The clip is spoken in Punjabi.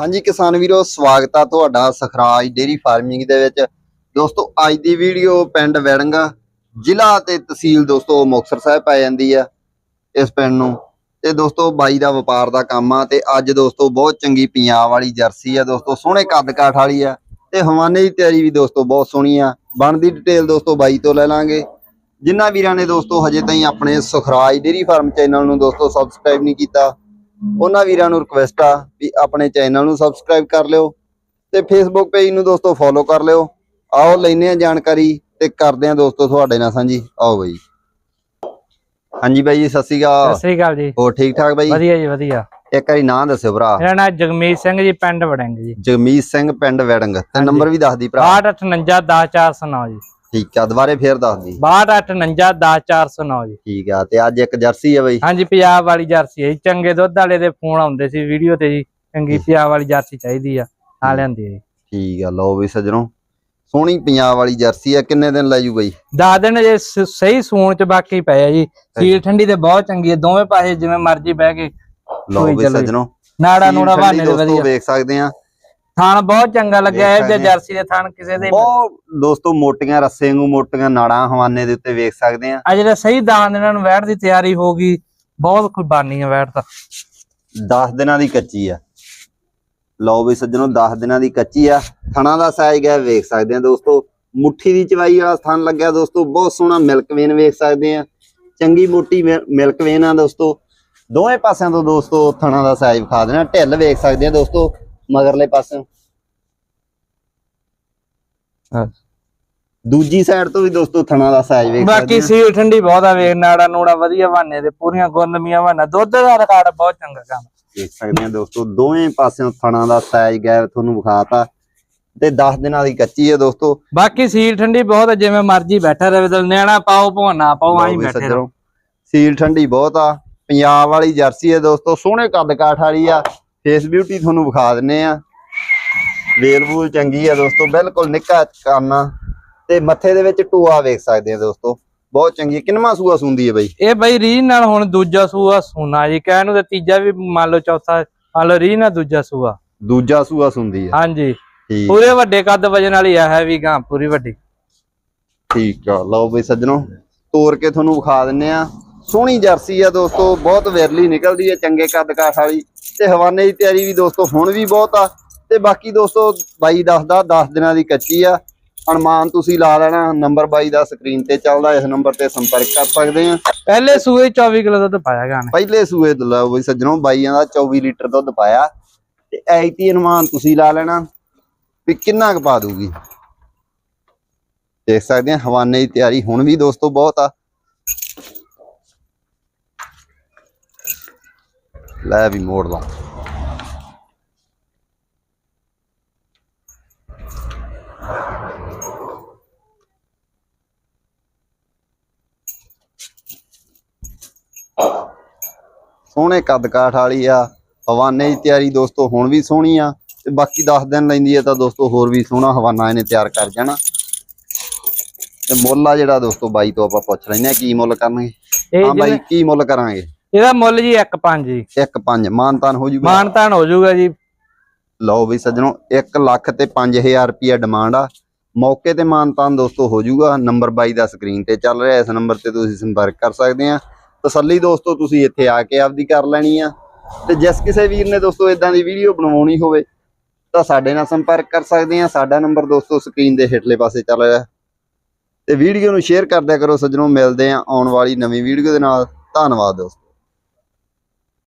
ਹਾਂਜੀ ਕਿਸਾਨ ਵੀਰੋ, ਸਵਾਗਤ ਆ ਤੁਹਾਡਾ ਸਖਰਾਜ ਡੇਰੀ ਫਾਰਮਿੰਗ ਦੇ ਵਿੱਚ। ਦੋਸਤੋ, ਅੱਜ ਦੀ ਵੀਡੀਓ ਪਿੰਡ ਵੈੜੰਗਾ ਜ਼ਿਲ੍ਹਾ ਤੇ ਤਹਿਸੀਲ ਦੋਸਤੋ ਮੁਕਤਸਰ ਸਾਹਿਬ ਪੈ ਜਾਂਦੀ ਆ ਇਸ ਪਿੰਡ ਨੂੰ। ਤੇ ਦੋਸਤੋ, ਬਾਈ ਦਾ ਵਪਾਰ ਦਾ ਕੰਮ ਆ ਤੇ ਅੱਜ ਦੋਸਤੋ ਬਹੁਤ ਚੰਗੀ ਪੰਜਾਬ ਵਾਲੀ ਜਰਸੀ ਆ ਦੋਸਤੋ, ਸੋਹਣੇ ਕੱਦ ਕਾਠ ਵਾਲੀ ਆ ਤੇ ਹਵਾਨੇ ਦੀ ਤਿਆਰੀ ਵੀ ਦੋਸਤੋ ਬਹੁਤ ਸੋਹਣੀ ਆ। ਬਣਦੀ ਡਿਟੇਲ ਦੋਸਤੋ ਬਾਈ ਤੋਂ ਲੈ ਲਾਂਗੇ। ਜਿਨ੍ਹਾਂ ਵੀਰਾਂ ਨੇ ਦੋਸਤੋ ਹਜੇ ਤਾਈਂ ਆਪਣੇ ਸੁਖਰਾਜ ਡੇਰੀ ਫਾਰਮ ਚੈਨਲ ਨੂੰ ਦੋਸਤੋ ਸਬਸਕ੍ਰਾਈਬ ਨਹੀਂ ਕੀਤਾ ਉਹਨਾਂ ਵੀਰਾਂ ਨੂੰ ਰਿਕਵੈਸਟ ਆ ਵੀ ਆਪਣੇ ਚੈਨਲ ਨੂੰ ਸਬਸਕ੍ਰਾਈਬ ਕਰ ਲਿਓ ਤੇ ਫੇਸਬੁੱਕ ਪੇਜ ਨੂੰ ਦੋਸਤੋ ਫੋਲੋ ਕਰ ਲਿਓ। ਆਓ ਲੈਨੇ ਆ ਜਾਣਕਾਰੀ ਤੇ ਕਰਦੇ ਆ ਦੋਸਤੋ ਤੁਹਾਡੇ ਨਾਲ ਸਾਂਝੀ। ਆਓ ਬਾਈ। ਹਾਂਜੀ ਬਾਈ ਜੀ ਸਤਿ ਸ਼੍ਰੀ ਸਤਿ ਅਕਾਲ ਸ੍ਰੀ ਅਕਾਲ ਜੀ। ਹੋਰ ਠੀਕ ਠਾਕ ਬਾਈ? ਵਧੀਆ ਜੀ ਵਧੀਆ। ਇੱਕ ਵਾਰੀ ਨਾਂ ਦੱਸਿਓ ਭਰਾ। ਮੇਰਾ ਨਾਮ ਜਗਮੀਤ ਸਿੰਘ ਜੀ ਪਿੰਡ ਵੜਿੰਗ ਜੀ। ਜਗਮੀਤ ਸਿੰਘ ਪਿੰਡ ਵੈੜੰਗ। ਤੇ। ਨੰਬਰ ਵੀ ਦੱਸ ਦੀ ਭਰਾ। 6259 ਜੀ। ਠੀਕ ਆ ਦੁਬਾਰੇ ਫੇਰ ਦੱਸ ਦੀ। 6259 ਜੀ। ਠੀਕ ਆ ਤੇ ਅੱਜ ਇੱਕ ਜਰਸੀ ਆ ਬਾਈ। ਹਾਂਜੀ ਪੰਜਾਬ ਵਾਲੀ ਜਰਸੀ ਹੈ ਜੀ। ਚੰਗੇ ਦੁੱਧ ਵਾਲੇ ਦੇ ਫੋਨ ਆਉਂਦੇ ਸੀ ਵੀਡੀਓ ਤੇ ਜੀ। ਚੰਗੀ ਪੰਜਾਬ ਵਾਲੀ ਜਰਸੀ ਚਾਹੀਦੀ ਆ ਆ ਲੈਂਦੀ ਜੀ। ਠੀਕ ਆ ਲਓ ਵੀ ਸੱਜਣੋ। ਸੋਹਣੀ ਪੰਜਾਬ ਵਾਲੀ ਜਰਸੀ ਆ ਕਿੰਨੇ ਦਿਨ ਲੈ ਜੂ ਬਾਈ? ਦਸ ਦਿਨ ਜੇ ਸਹੀ ਸੂਣ ਚ ਬਾਕੀ ਪਏ ਆ ਜੀ। ਸੀਲ ਠੰਡੀ ਤੇ ਬਹੁਤ ਚੰਗੀ ਹੈ ਦੋਵੇਂ ਪਾਸੇ ਜਿਵੇਂ ਮਰਜ਼ੀ ਬਹਿ ਕੇ ਲਓ ਵੀ। ਸੱਜਣੋ। ਨਾੜਾ ਨੂੜਾ ਬਾਨੇ ਦੇ ਦੋਸਤੋ ਵਧੀਆ। ਵੇਖ ਸਕਦੇ ਆ। ਥਾਣ ਬਹੁਤ ਚੰਗਾ ਲੱਗਿਆ ਇਹ ਜੇ। ਜਰਸੀ ਦੇ ਥਾਣ ਕਿਸੇ ਦੇ ਬਹੁਤ ਦੋਸਤੋ ਮੋਟੀਆਂ ਰੱਸੇ ਨੂੰ ਮੋਟੀਆਂ ਨਾੜਾਂ ਹਵਾਨੇ ਦੇ ਉੱਤੇ ਵੇਖ ਸਕਦੇ ਆ। ਆ ਜਿਹੜੇ ਸਹੀ ਦਾਨ ਇਹਨਾਂ ਨੂੰ ਵੈਟ ਦੀ ਤਿਆਰੀ ਹੋ ਗਈ ਬਹੁਤ ਕੁਰਬਾਨੀ ਹੈ ਵੈਟ ਤਾਂ। 10 ਦਿਨਾਂ ਦੀ ਕੱਚੀ ਆ। ਲਓ ਵੀ ਸੱਜਣੋ 10 ਦਿਨਾਂ ਦੀ ਕੱਚੀ ਆ। ਥਣਾ ਦਾ ਸਾਈਜ਼ ਗਿਆ ਵੇਖ ਸਕਦੇ ਆ ਦੋਸਤੋ। ਮੁੱਠੀ ਦੀ ਚਵਾਈ ਵਾਲਾ ਸਥਾਨ ਲੱਗਿਆ ਦੋਸਤੋ ਬਹੁਤ ਸੋਹਣਾ ਮਿਲਕ ਵੇਨ ਵੇਖ ਸਕਦੇ ਆ। ਚੰਗੀ ਮੋਟੀ ਮਿਲਕ ਵੇਨ ਆ ਦੋਸਤੋ। ਦੋਵੇਂ ਪਾਸਿਆਂ ਤੋਂ ਦੋਸਤੋ ਥਣਾ ਦਾ ਸਾਈਜ਼ ਵਿਖਾ ਦੇਣਾ। ਢਿੱਲ ਵੇਖ ਸਕਦੇ ਆ ਦੋਸਤੋ। ਮਗਰਲੇ ਪਾਸਿਓਂ ਹਾਂ। ਦੂਜੀ ਸਾਈਡ ਤੋਂ ਵੀ ਦੋਸਤੋ ਥਣਾ ਦਾ ਸਾਈਜ਼ ਵੇਖ ਬਾਕੀ ਸੀਲ ਠੰਡੀ ਬਹੁਤ ਆ ਵੇਖ ਨਾੜਾ ਨੂੜਾ ਵਧੀਆ ਬਾਨੇ ਤੇ ਪੂਰੀਆਂ ਗੁੰਦਮੀਆਂ ਬਾਨਾ ਦੁੱਧ ਦਾ ਰਿਕਾਰਡ ਬਹੁਤ ਚੰਗਾ ਕੰਮ। ਦੇਖ ਸਕਦੇ ਆ ਦੋਸਤੋ ਦੋਵੇਂ ਪਾਸਿਓਂ ਥਣਾ ਦਾ ਸਾਈਜ਼ ਗਿਆ ਤੁਹਾਨੂੰ ਵਿਖਾਤਾ। ਤੇ 10 ਦਿਨਾਂ ਦੀ ਕੱਚੀ ਹੈ ਦੋਸਤੋ। ਬਾਕੀ ਸੀਲ ਠੰਡੀ ਬਹੁਤ ਆ, ਜਿਵੇਂ ਮਰਜ਼ੀ ਬੈਠਾ ਰਵੇ ਤੇ ਨਿਆਣਾ ਪਾਓ ਭਾਵੇਂ ਨਾ ਪਾਓ ਆਈ ਬੈਠੇ ਰਹੋ। ਸੀਲ ਠੰਡੀ ਬਹੁਤ ਆ। ਪੰਜਾਬ ਵਾਲੀ ਜਰਸੀ ਹੈ ਦੋਸਤੋ ਸੋਹਣੇ ਕੱਦ ਕਾਠ ਵਾਲੀ ਆ। ਫੇਸ ਬਿਊਟੀ ਤੁਹਾਨੂੰ ਵਿਖਾ ਦਿੰਨੇ ਆ। ਵੇਲ ਵੂਲ ਚੰਗੀ ਆ ਦੋਸਤੋ ਬਿਲਕੁਲ ਨਿੱਕਾ ਕਾਨਾ ਤੇ ਮੱਥੇ ਦੇ ਵਿੱਚ ਟੂਆ ਵੇਖ ਸਕਦੇ ਆ ਦੋਸਤੋ ਬਹੁਤ ਚੰਗੀ ਕਿੰਨਵਾਂ ਸੂਆ ਸੁੰਦੀ ਹੈ ਬਈ? ਇਹ ਬਈ ਰੀਨ ਨਾਲ ਹੁਣ ਦੂਜਾ ਸੂਆ ਸੋਨਾ ਜੀ। ਕਹਿਣ ਨੂੰ ਤੇ ਤੀਜਾ ਵੀ ਮੰਨ ਲਓ ਚੌਥਾ ਮੰਨ ਲਓ ਰੀਨ ਨਾਲ ਦੂਜਾ ਸੂਆ। ਦੂਜਾ ਸੂਆ ਸੁੰਦੀ ਹੈ ਹਾਂਜੀ। ਪੂਰੇ ਵੱਡੇ ਕੱਦ ਵਜਨ ਵਾਲੀ ਆ ਹੈ ਵੀ ਗਾਂ ਪੂਰੀ ਵੱਡੀ। ਠੀਕ ਆ। ਲਓ ਬਈ ਸੱਜਣੋ ਤੋੜ ਕੇ ਤੁਹਾਨੂੰ ਵਿਖਾ ਦਿੰਨੇ ਆ। ਸੋਹਣੀ ਜਰਸੀ ਆ ਦੋਸਤੋ ਬਹੁਤ ਵਿਰਲੀ ਨਿਕਲਦੀ ਹੈ ਚੰਗੇ ਕੱਦ ਕਾਠ ਵਾਲੀ। ਤੇ ਹਵਾਨੇ ਦੀ ਤਿਆਰੀ ਵੀ ਦੋਸਤੋ ਹੁਣ ਵੀ ਬਹੁਤ ਆ। ਤੇ ਬਾਕੀ ਦੋਸਤੋ ਬਾਈ ਦੱਸਦਾ 10 ਦਿਨਾਂ ਦੀ ਕੱਚੀ ਆ। ਅਨੁਮਾਨ ਤੁਸੀਂ ਲਾ ਲੈਣਾ ਨੰਬਰ ਬਾਈ ਦਾ ਸਕਰੀਨ ਤੇ ਚੱਲਦਾ ਇਸ ਨੰਬਰ ਤੇ ਸੰਪਰਕ ਕਰ ਸਕਦੇ ਆ। ਪਹਿਲੇ ਸੂਏ 24 ਕਿਲੋ ਦੁੱਧ ਪਾਇਆ ਗਾਂ ਨੇ। ਪਹਿਲੇ ਸੂਏ ਲਓ ਬਈ ਸੱਜਣੋ ਬਾਈਆਂ ਦਾ 24 ਲੀਟਰ ਦੁੱਧ ਪਾਇਆ। ਤੇ ਐਤੀ ਅਨੁਮਾਨ ਤੁਸੀਂ ਲਾ ਲੈਣਾ ਵੀ ਕਿੰਨਾ ਕੁ ਪਾ ਦੂਗੀ ਦੇਖ ਸਕਦੇ ਆ ਹਵਾਨੇ ਦੀ ਤਿਆਰੀ ਹੁਣ ਵੀ ਦੋਸਤੋ ਬਹੁਤ ਆ। ਲੈ ਵੀ ਮੋੜ ਲਾ ਸੋਹਣੇ ਕੱਦ ਕਾਠ ਵਾਲੀ ਆ ਹਵਾਨੇ ਦੀ ਤਿਆਰੀ ਦੋਸਤੋ ਹੁਣ ਵੀ ਸੋਹਣੀ ਆ ਤੇ ਬਾਕੀ 10 ਦਿਨ ਲੈਂਦੀ ਹੈ ਤਾਂ ਦੋਸਤੋ ਹੋਰ ਵੀ ਸੋਹਣਾ ਹਵਾਨਾ ਇਹਨੇ ਤਿਆਰ ਕਰ ਜਾਣਾ। ਤੇ ਮੁੱਲ ਆ ਜਿਹੜਾ ਦੋਸਤੋ ਬਾਈ ਤੋਂ ਆਪਾਂ ਪੁੱਛ ਲੈਨੇ ਆ ਕੀ ਮੁੱਲ ਕਰਨਗੇ? ਹਾਂ ਬਾਈ ਕੀ ਮੁੱਲ ਕਰਾਂਗੇ? ਇਹਦਾ ਮੁੱਲ ਜੀ 1.5 ਜੀ। 1.5 ਮਾਨਤਾਨ ਹੋ ਜੂਗਾ। ਮਾਨਤਾਨ ਹੋ ਜਾਊਗਾ ਜੀ। ਲਓ ਬਈ ਸੱਜਣੋ 1 ਲੱਖ ਤੇ 5000 ਰੁਪਿਆ ਡਿਮਾਂਡ ਆ। ਮੌਕੇ ਤੇ ਮਾਨਤਾਨ ਦੋਸਤੋ ਹੋ ਜਾਊਗਾ ਨੰਬਰ 22 ਦਾ ਸਕਰੀਨ ਤੇ ਚੱਲ ਰਿਹਾ। ਇਸ ਨੰਬਰ ਤੇ ਤੁਸੀਂ ਸੰਪਰਕ ਕਰ ਸਕਦੇ ਆ। ਤਸੱਲੀ ਦੋਸਤੋ ਤੁਸੀਂ ਇੱਥੇ ਆ ਕੇ ਆਪਦੀ ਕਰ ਲੈਣੀ ਆ। ਤੇ ਜਿਸ ਕਿਸੇ ਵੀਰ ਨੇ ਦੋਸਤੋ ਇਦਾਂ ਦੀ ਵੀਡੀਓ ਬਣਵਾਉਣੀ ਹੋਵੇ ਤਾਂ ਸਾਡੇ ਨਾਲ ਸੰਪਰਕ ਕਰ ਸਕਦੇ ਆ। ਸਾਡਾ ਨੰਬਰ ਦੋਸਤੋ ਸਕਰੀਨ ਦੇ ਹੇਠਲੇ ਪਾਸੇ ਚੱਲ ਰਿਹਾ। ਤੇ ਵੀਡੀਓ ਨੂੰ ਸ਼ੇਅਰ ਕਰਦਿਆ ਕਰੋ ਸੱਜਣੋ। ਮਿਲਦੇ ਆ ਆਉਣ ਵਾਲੀ ਨਵੀਂ ਵੀਡੀਓ ਦੇ ਨਾਲ। ਧੰਨਵਾਦ ਦੋਸਤੋ।